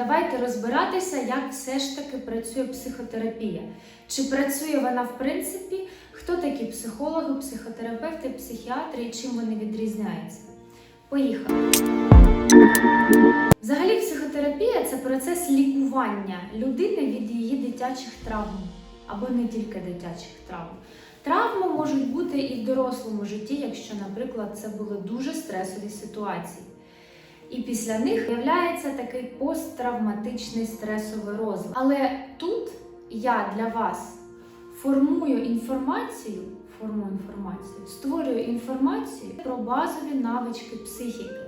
Давайте розбиратися, як все ж таки працює психотерапія. Чи працює вона в принципі? Хто такі психологи, психотерапевти, психіатри і чим вони відрізняються? Поїхали. Взагалі, психотерапія це процес лікування людини від її дитячих травм або не тільки дитячих травм. Травми можуть бути і в дорослому житті, якщо, наприклад, це були дуже стресові ситуації. І після них з'являється такий посттравматичний стресовий розлад. Але тут я для вас формую інформацію, формую інформацію, створюю інформацію про базові навички психіки.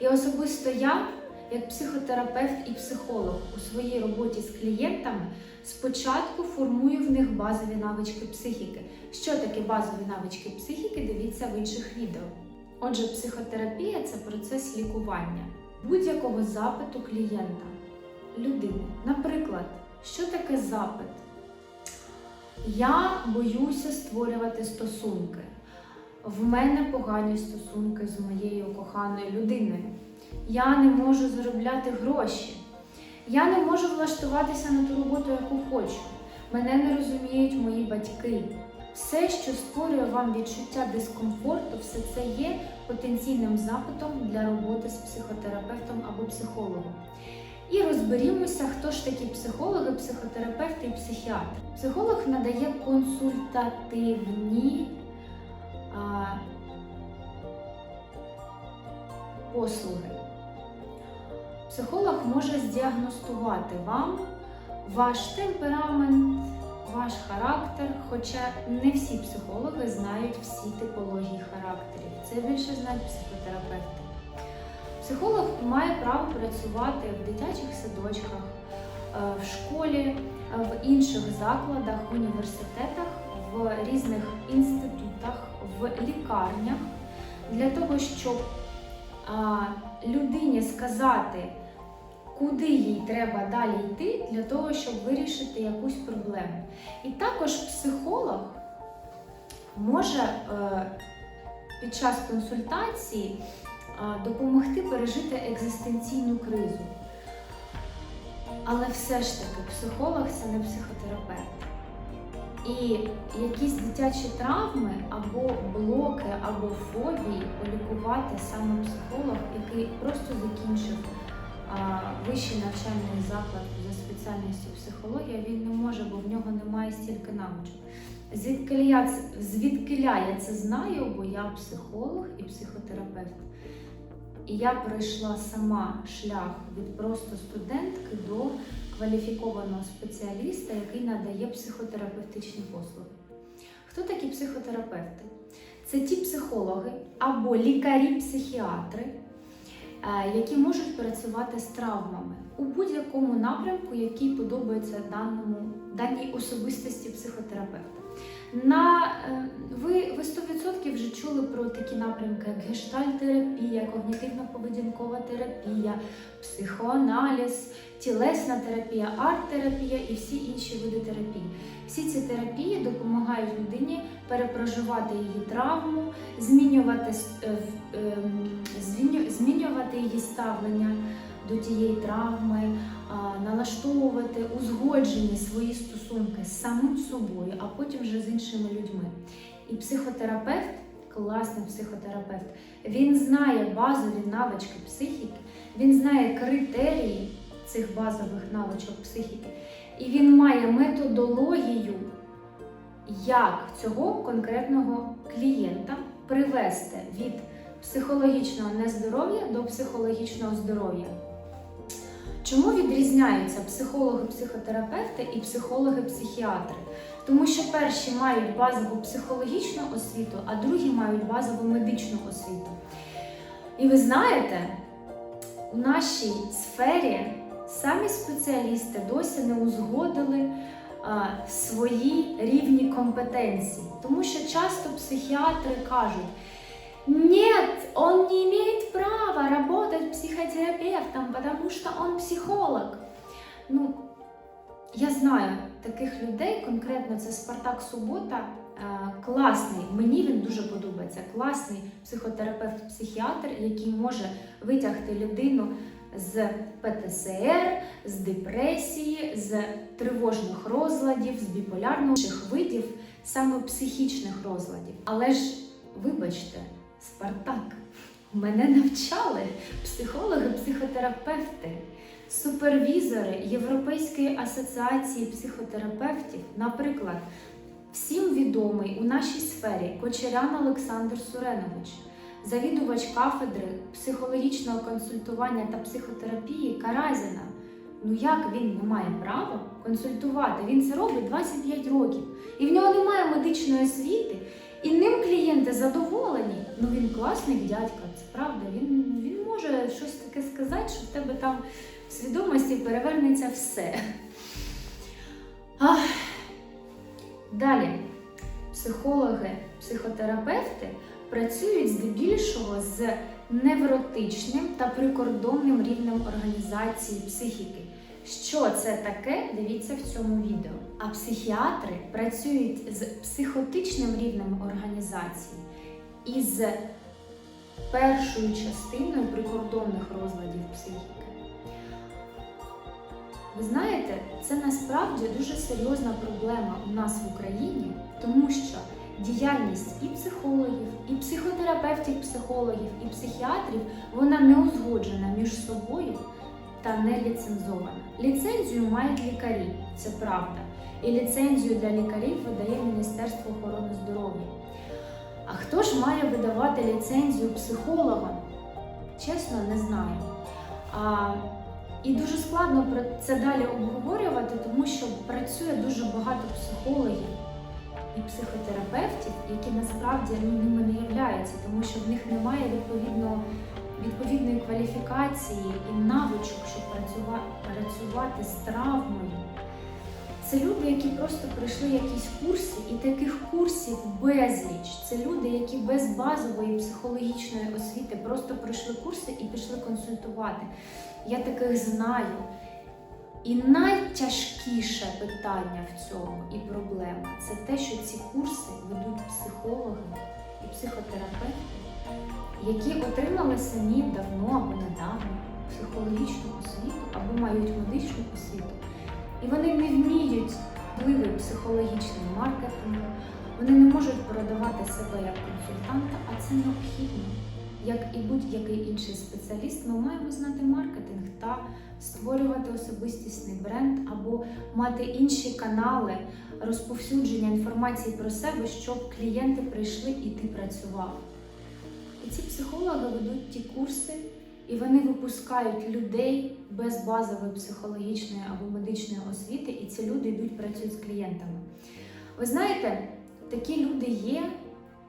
І особисто я, як психотерапевт і психолог у своїй роботі з клієнтами, спочатку формую в них базові навички психіки. Що таке базові навички психіки? Дивіться в інших відео. Отже, психотерапія це процес лікування будь-якого запиту клієнта, людини. Наприклад, що таке запит? Я боюся створювати стосунки. В мене погані стосунки з моєю коханою людиною. Я не можу заробляти гроші. Я не можу влаштуватися на ту роботу, яку хочу. Мене не розуміють мої батьки. Все, що створює вам відчуття дискомфорту, все це є потенційним запитом для роботи з психотерапевтом або психологом. І розберімося, хто ж такі психологи, психотерапевти і психіатри. Психолог надає консультативні а, послуги. Психолог може здіагностувати вам ваш темперамент, ваш характер, хоча не всі психологи знають всі типології характерів. Це більше знають психотерапевти. Психолог має право працювати в дитячих садочках, е, в школі, е, в інших закладах, університетах, в різних інститутах, в лікарнях для того, щоб людині сказати, куди їй треба далі йти, для того, щоб вирішити якусь проблему. І також психолог може е, під час консультації е, допомогти пережити екзистенційну кризу. Але все ж таки психолог це не психотерапевт. І якісь дитячі травми або блоки, або фобії полікувати саме психолог, який просто закінчив вищий навчальний заклад за спеціальністю психологія, він не може, бо в нього немає стільки навичок. Звідки я, я це знаю, бо я психолог і психотерапевт. І я пройшла сама шлях від просто студентки до кваліфікованого спеціаліста, який надає психотерапевтичні послуги. Хто такі психотерапевти? Це ті психологи або лікарі-психіатри, які можуть працювати з травмами у будь-якому напрямку, який подобається даному, даній особистості психотерапевта. На, е, ви, ви 100% вже чули про такі напрямки, як гештальтерапія, когнітивно-поведінкова терапія, психоаналіз, тілесна терапія, арт-терапія і всі інші види терапії. Всі ці терапії допомагають людині перепроживати її травму, змінювати, е, ем, зміню- змінювати її ставлення до тієї травми, налаштовувати узгоджені свої стосунки з самим собою, а потім вже з іншими людьми. І психотерапевт, класний психотерапевт, він знає базові навички психіки, він знає критерії цих базових навичок психіки, і він має методологію, як цього конкретного клієнта привести від психологічного нездоров'я до психологічного здоров'я. Чому відрізняються психологи-психотерапевти і психологи-психіатри? Тому що перші мають базову психологічну освіту, а другі мають базову медичну освіту. І ви знаєте, у нашій сфері самі спеціалісти досі не узгодили а, свої рівні компетенції, тому що часто психіатри кажуть. Нет, он не имеет права работать психотерапевтом, потому что он психолог. Ну, я знаю таких людей, конкретно це Спартак Субота, е, класний, мені він дуже подобається. Класний психотерапевт-психіатр, який може витягти людину з ПТСР, з депресії, з тривожних розладів, з біполярних видів, саме психічних розладів. Але ж, вибачте, Спартак, мене навчали психологи, психотерапевти, супервізори Європейської асоціації психотерапевтів, наприклад, всім відомий у нашій сфері Кочерян Олександр Суренович, завідувач кафедри психологічного консультування та психотерапії Каразіна. Ну як він не має права консультувати? Він це робить 25 років. І в нього немає медичної освіти, і ним клієнти задоволені. Ну він класний дядька, це правда. Він, він може щось таке сказати, що в тебе там в свідомості перевернеться все. Ах. Далі, психологи, психотерапевти працюють здебільшого з невротичним та прикордонним рівнем організації психіки. Що це таке? Дивіться в цьому відео. А психіатри працюють з психотичним рівнем організації і з першою частиною прикордонних розладів психіки. Ви знаєте, це насправді дуже серйозна проблема у нас в Україні, тому що діяльність і психологів, і психотерапевтів, психологів, і психіатрів вона не узгоджена між собою та не ліцензована. Ліцензію мають лікарі, це правда. І ліцензію для лікарів видає Міністерство охорони здоров'я. А хто ж має видавати ліцензію психологам? Чесно, не знаю. А, і дуже складно про це далі обговорювати, тому що працює дуже багато психологів і психотерапевтів, які насправді ну, ними не являються, тому що в них немає відповідного, відповідної кваліфікації і навичок, щоб працювати, працювати з травмою. Це люди, які просто пройшли якісь курси, і таких курсів безліч. Це люди, які без базової психологічної освіти просто пройшли курси і пішли консультувати. Я таких знаю. І найтяжкіше питання в цьому і проблема це те, що ці курси ведуть психологи і психотерапевти, які отримали самі давно або недавно психологічну освіту або мають медичну освіту. І вони не вміють впливи психологічний маркетинг, вони не можуть продавати себе як консультанта, а це необхідно. Як і будь-який інший спеціаліст, ми маємо знати маркетинг та створювати особистісний бренд або мати інші канали розповсюдження інформації про себе, щоб клієнти прийшли і ти працював. І ці психологи ведуть ті курси, і вони випускають людей без базової психологічної або медичної освіти, і ці люди йдуть працюють з клієнтами. Ви знаєте, такі люди є,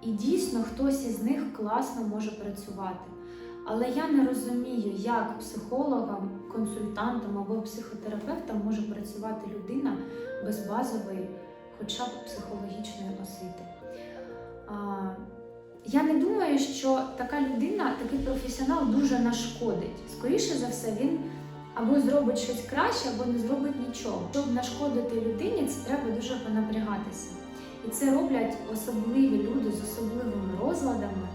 і дійсно хтось із них класно може працювати. Але я не розумію, як психологам, консультантам або психотерапевтам може працювати людина без базової, хоча б психологічної освіти. Я не думаю, що така людина, такий професіонал дуже нашкодить. Скоріше за все, він або зробить щось краще, або не зробить нічого. Щоб нашкодити людині, це треба дуже понапрягатися. І це роблять особливі люди з особливими розладами.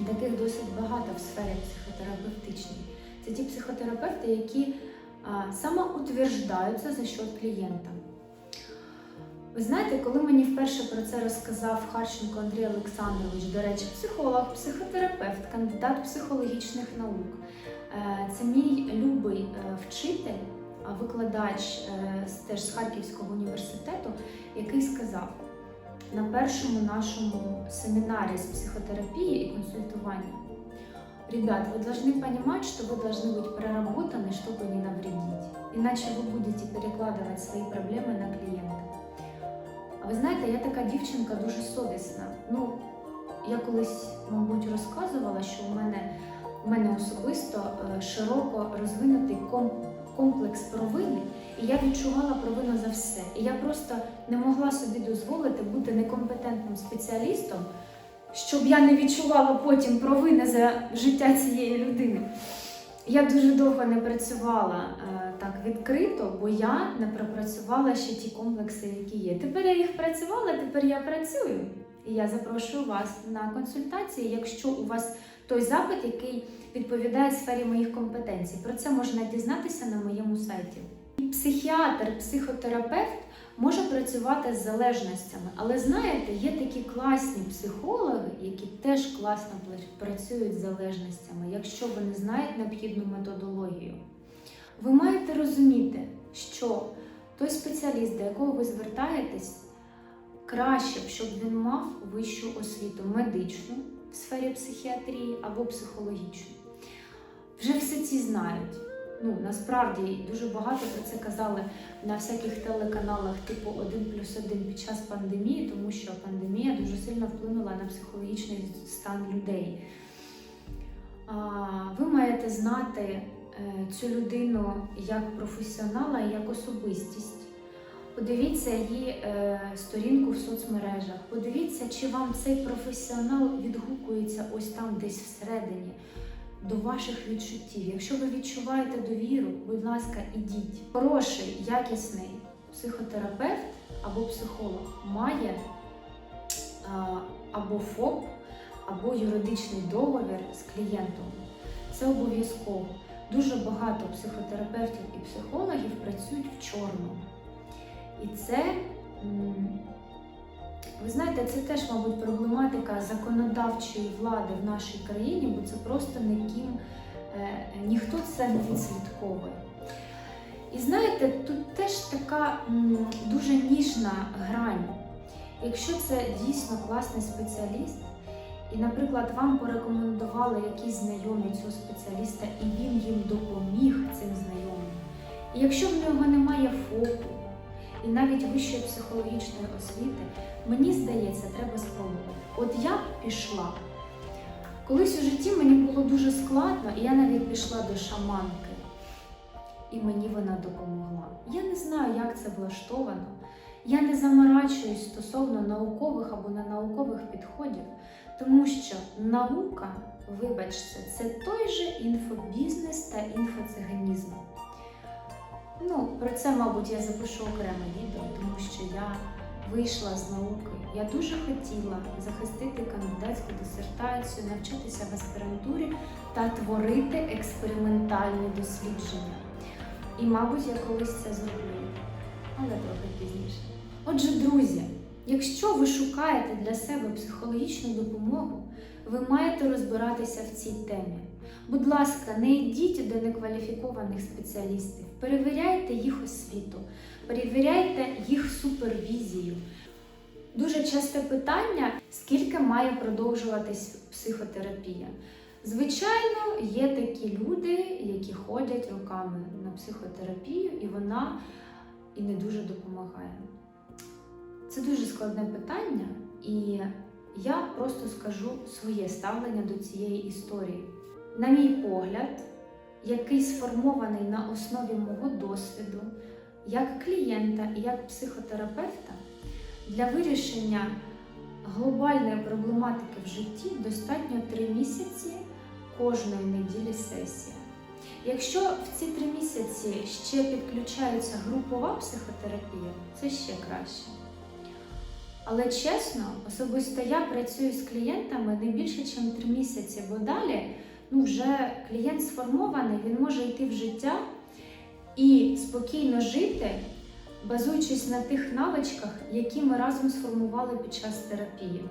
І таких досить багато в сфері психотерапевтичній. Це ті психотерапевти, які самоутверждаються за счет клієнта. Ви знаєте, коли мені вперше про це розказав Харченко Андрій Олександрович, до речі, психолог, психотерапевт, кандидат психологічних наук, е, це мій любий е, вчитель, викладач е, теж з Харківського університету, який сказав на першому нашому семинаре с психотерапии и консультования. Ребят, вы должны понимать, что вы должны быть проработаны, чтобы не навредить. Иначе вы будете перекладывать свои проблемы на клиента. А ви знаєте, я така дівчинка дуже совісна. Ну, я колись, мабуть, розказувала, що у мене, у мене особисто е, широко розвинутий ком- комплекс провини, і я відчувала провину за все. І я просто не могла собі дозволити бути некомпетентним спеціалістом, щоб я не відчувала потім провини за життя цієї людини. Я дуже довго не працювала е, так відкрито, бо я не пропрацювала ще ті комплекси, які є. Тепер я їх працювала, тепер я працюю. І я запрошую вас на консультації. Якщо у вас той запит, який відповідає сфері моїх компетенцій. Про це можна дізнатися на моєму сайті. Психіатр, психотерапевт може працювати з залежностями, але знаєте, є такі класні психологи, які теж класно працюють з залежностями, якщо вони знають необхідну методологію. Ви маєте розуміти, що той спеціаліст, до якого ви звертаєтесь, краще б, щоб він мав вищу освіту медичну в сфері психіатрії або психологічну. Вже все ці знають. Ну, насправді дуже багато про це казали на всяких телеканалах типу 1 плюс 1 під час пандемії, тому що пандемія дуже сильно вплинула на психологічний стан людей. Ви маєте знати е, цю людину як професіонала і як особистість. Подивіться її е, сторінку в соцмережах. Подивіться, чи вам цей професіонал відгукується ось там, десь всередині, до ваших відчуттів. Якщо ви відчуваєте довіру, будь ласка, ідіть. Хороший, якісний психотерапевт або психолог має е, або ФОП, або юридичний договір з клієнтом. Це обов'язково. Дуже багато психотерапевтів і психологів працюють в чорному. І це, ви знаєте, це теж, мабуть, проблематика законодавчої влади в нашій країні, бо це просто ніким, е, ніхто це не відслідковує. І знаєте, тут теж така дуже ніжна грань. Якщо це дійсно класний спеціаліст, і, наприклад, вам порекомендували якісь знайомі цього спеціаліста, і він їм допоміг цим знайомим. І якщо в нього немає ФОПу і навіть вищої психологічної освіти, мені здається, треба спробувати. От я пішла. Колись у житті мені було дуже складно, і я навіть пішла до шаманки. І мені вона допомогла. Я не знаю, як це влаштовано. Я не заморачуюсь стосовно наукових або ненаукових підходів, тому що наука, вибачте, це той же інфобізнес та інфоциганізм. Ну, про це, мабуть, я запишу окреме відео, тому що я вийшла з науки. Я дуже хотіла захистити кандидатську дисертацію, навчатися в аспірантурі та творити експериментальні дослідження. І, мабуть, я колись це зроблю, але трохи пізніше. Отже, друзі, якщо ви шукаєте для себе психологічну допомогу, ви маєте розбиратися в цій темі. Будь ласка, не йдіть до некваліфікованих спеціалістів, перевіряйте їх освіту, перевіряйте їх супервізію. Дуже часте питання, скільки має продовжуватись психотерапія. Звичайно, є такі люди, які ходять роками на психотерапію, і вона і не дуже допомагає. Це дуже складне питання, і я просто скажу своє ставлення до цієї історії. На мій погляд, який сформований на основі мого досвіду як клієнта і як психотерапевта, для вирішення глобальної проблематики в житті достатньо 3 місяці кожної неділі сесія. Якщо в ці три місяці ще підключається групова психотерапія, це ще краще. Але чесно, особисто я працюю з клієнтами не більше, ніж 3 місяці, бо далі ну, вже клієнт сформований, він може йти в життя і спокійно жити, базуючись на тих навичках, які ми разом сформували під час терапії.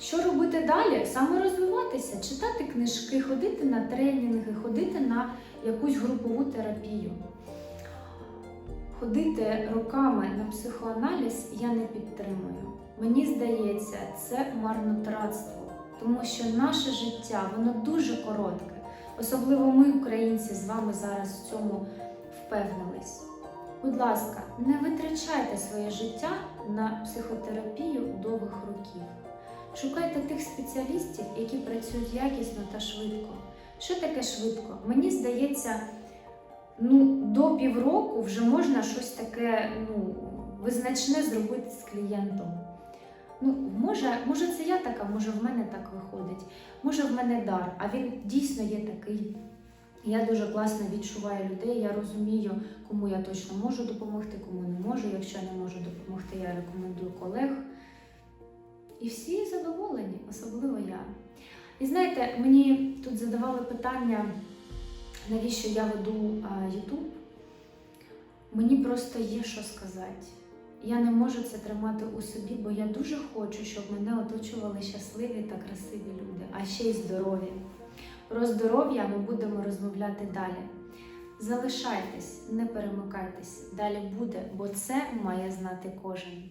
Що робити далі? Саме розвиватися, читати книжки, ходити на тренінги, ходити на якусь групову терапію. Ходити роками на психоаналіз я не підтримую. Мені здається, це марнотратство, тому що наше життя воно дуже коротке. Особливо ми, українці, з вами зараз в цьому впевнились. Будь ласка, не витрачайте своє життя на психотерапію довгих років. Шукайте тих спеціалістів, які працюють якісно та швидко. Що таке швидко? Мені здається, ну, до півроку вже можна щось таке ну, визначне зробити з клієнтом. Ну, може, може, це я така, може в мене так виходить, може в мене дар, а він дійсно є такий. Я дуже класно відчуваю людей, я розумію, кому я точно можу допомогти, кому не можу. Якщо не можу допомогти, я рекомендую колег. І всі задоволені, особливо я. І знаєте, мені тут задавали питання, навіщо я веду YouTube. Мені просто є що сказати. Я не можу це тримати у собі, бо я дуже хочу, щоб мене оточували щасливі та красиві люди, а ще й здорові. Про здоров'я ми будемо розмовляти далі. Залишайтесь, не перемикайтесь, далі буде, бо це має знати кожен.